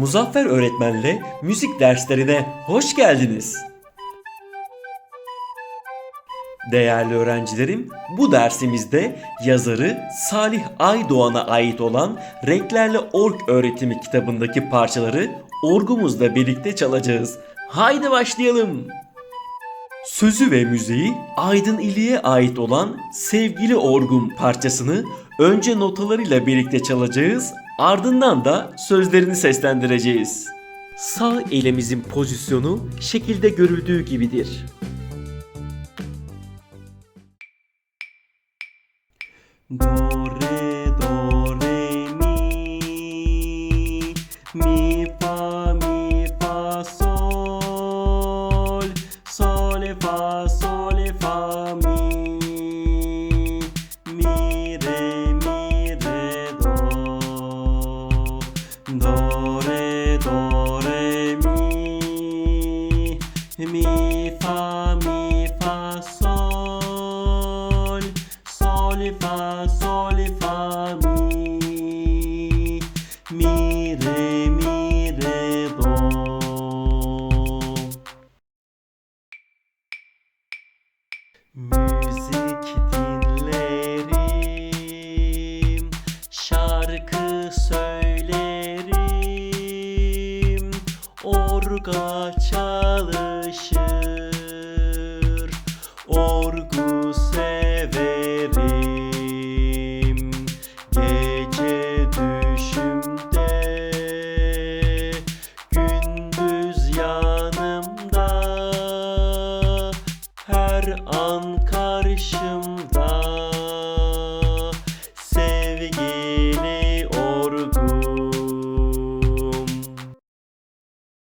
Muzaffer öğretmenle müzik derslerine hoş geldiniz. Değerli öğrencilerim, bu dersimizde yazarı Salih Aydoğan'a ait olan Renklerle Org öğretimi kitabındaki parçaları orgumuzla birlikte çalacağız. Haydi başlayalım. Sözü ve müziği Aydın İli'ye ait olan Sevgili Orgum parçasını önce notalarıyla birlikte çalacağız, ardından da sözlerini seslendireceğiz. Sağ elimizin pozisyonu şekilde görüldüğü gibidir. Do, re, do, re, mi. Mi, fa, mi, fa, sol. Sol, fa, sol, do, re, mi. Mi, fa, mi, fa, sol. Sol, fa, sol, fa, mi. Mi, re, mi, re, do. orga çalışır. Orgu severim Gece düşümde. Gündüz yanımda. Her an karşımda.